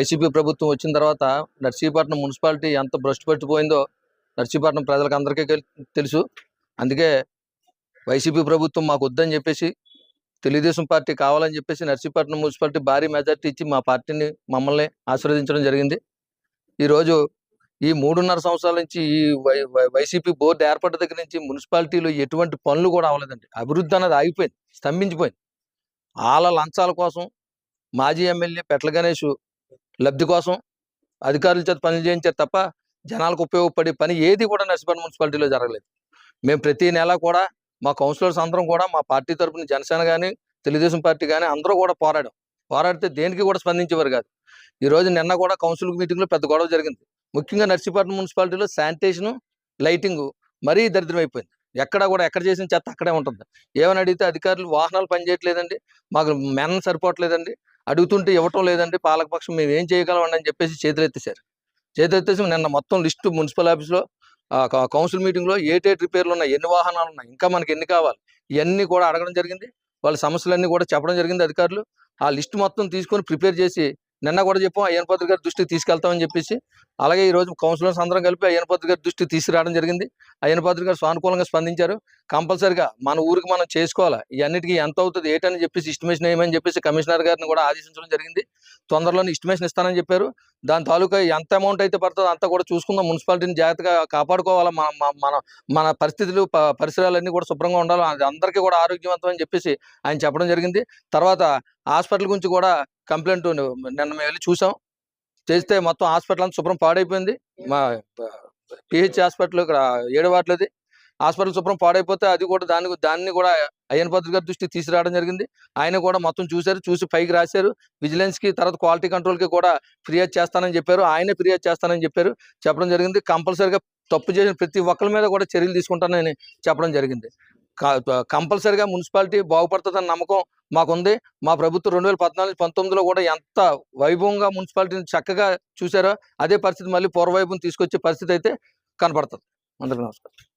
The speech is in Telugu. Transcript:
వైసీపీ ప్రభుత్వం వచ్చిన తర్వాత నర్సీపట్నం మున్సిపాలిటీ ఎంత భ్రష్టు పట్టిపోయిందో నర్సీపట్నం ప్రజలకు అందరికీ తెలుసు. అందుకే వైసీపీ ప్రభుత్వం మాకు వద్దని చెప్పేసి తెలుగుదేశం పార్టీ కావాలని చెప్పేసి నర్సీపట్నం మున్సిపాలిటీ భారీ మెజార్టీ ఇచ్చి మా పార్టీని మమ్మల్ని ఆశీర్వదించడం జరిగింది. ఈరోజు ఈ మూడున్నర సంవత్సరాల నుంచి ఈ వై- వై- వైసీపీ బోర్డు ఏర్పడ్డ దగ్గర నుంచి మున్సిపాలిటీలో ఎటువంటి పనులు కూడా అవ్వలేదండి. అభివృద్ధి అనేది ఆగిపోయింది స్తంభించిపోయింది. వాళ్ళ లంచాల కోసం మాజీ ఎమ్మెల్యే పెట్ల గణేష్ లబ్ధి కోసం అధికారుల చేత పనులు చేయించారు తప్ప జనాలకు ఉపయోగపడే పని ఏది కూడా నర్సిపట్నం మున్సిపాలిటీలో జరగలేదు. మేము ప్రతి నెల కూడా మా కౌన్సిలర్స్ అందరం కూడా మా పార్టీ తరపున జనసేన కానీ తెలుగుదేశం పార్టీ కానీ అందరూ కూడా పోరాడాం. పోరాడితే దేనికి కూడా స్పందించేవారు కాదు. ఈ రోజు నిన్న కూడా కౌన్సిల్ మీటింగ్లో పెద్ద గొడవ జరిగింది. ముఖ్యంగా నర్సీపట్నం మున్సిపాలిటీలో శానిటేషన్ లైటింగ్ మరీ దరిద్రమైపోయింది ఎక్కడ కూడా ఎక్కడ చేసిన చెత్త అక్కడే ఉంటుంది. ఏమని అడిగితే అధికారులు వాహనాలు పనిచేయట్లేదండి మాకు మెన్ సరిపోవట్లేదండి అడుగుతుంటే ఇవ్వటం లేదంటే పాలకపక్షం మేము ఏం చేయగలం అని చెప్పేసి చేతులెత్తేసారు చేతులెత్తేసి నిన్న మొత్తం లిస్టు మున్సిపల్ ఆఫీస్లో కౌన్సిల్ మీటింగ్లో ఏటేట్ రిపేర్లు ఉన్నాయి ఎన్ని వాహనాలు ఉన్నాయి ఇంకా మనకి ఎన్ని కావాలి ఇవన్నీ కూడా అడగడం జరిగింది. వాళ్ళ సమస్యలన్నీ కూడా చెప్పడం జరిగింది అధికారులు. ఆ లిస్ట్ మొత్తం తీసుకొని ప్రిపేర్ చేసి నిన్న కూడా చెప్పాం అయ్యన్ పత్రి గారి దృష్టికి తీసుకెళ్తామని చెప్పేసి. అలాగే ఈ రోజు కౌన్సిలర్స్ అందరం కలిపి అయ్యన్ పత్రి గారి దృష్టికి తీసుకురావడం జరిగింది. అయ్యన్ పత్రి గారు సానుకూలంగా స్పందించారు. కంపల్సరిగా మన ఊరికి మనం చేసుకోవాలా? ఇవన్నిటికీ ఎంత అవుతుంది ఏంటని చెప్పేసి ఇస్టిమేషన్ వేయమని చెప్పేసి కమిషనర్ గారిని కూడా ఆదేశించడం జరిగింది. తొందరలోనే ఇస్టిమేషన్ ఇస్తానని చెప్పారు. దాని తాలూకా ఎంత అమౌంట్ అయితే పడుతుందో అంతా కూడా చూసుకుందాం. మున్సిపాలిటీని జాగ్రత్తగా కాపాడుకోవాలా? మన మన- మన పరిస్థితులు పరిసరాలన్నీ కూడా శుభ్రంగా ఉండాలి? అది అందరికీ కూడా ఆరోగ్యవంతం అని చెప్పేసి ఆయన చెప్పడం జరిగింది. తర్వాత హాస్పిటల్ గురించి కూడా కంప్లైంట్ నిన్న మేము వెళ్ళి చూసాం. చేస్తే మొత్తం హాస్పిటల్ అంతా శుభ్రం పాడైపోయింది. మా పిహెచ్ హాస్పిటల్ ఇక్కడ ఏడవాట్లది. హాస్పిటల్ శుభ్రం పాడైపోతే అది కూడా దాన్ని దాన్ని కూడా అయ్యన్ పత్రిక గారి దృష్టికి తీసుకురావడం జరిగింది. ఆయన కూడా మొత్తం చూశారు చూసి పైకి రాశారు. విజిలెన్స్కి తర్వాత క్వాలిటీ కంట్రోల్కి కూడా ఫిర్యాదు చేస్తానని చెప్పారు. ఆయనే ఫిర్యాదు చేస్తానని చెప్పారు. చెప్పడం జరిగింది. కంపల్సరిగా తప్పు చేసిన ప్రతి ఒక్కరి మీద కూడా చర్యలు తీసుకుంటానని చెప్పడం జరిగింది. కంపల్సరిగా మున్సిపాలిటీ బాగుపడుతుందన్న నమ్మకం మాకుంది. మా ప్రభుత్వం రెండు వేల పద్నాలుగు పంతొమ్మిదిలో కూడా ఎంత వైభవంగా మున్సిపాలిటీని చక్కగా చూసారో అదే పరిస్థితి మళ్ళీ పూర్వవైభవం తీసుకొచ్చే పరిస్థితి అయితే కనపడుతుంది. అందరికీ నమస్కారం.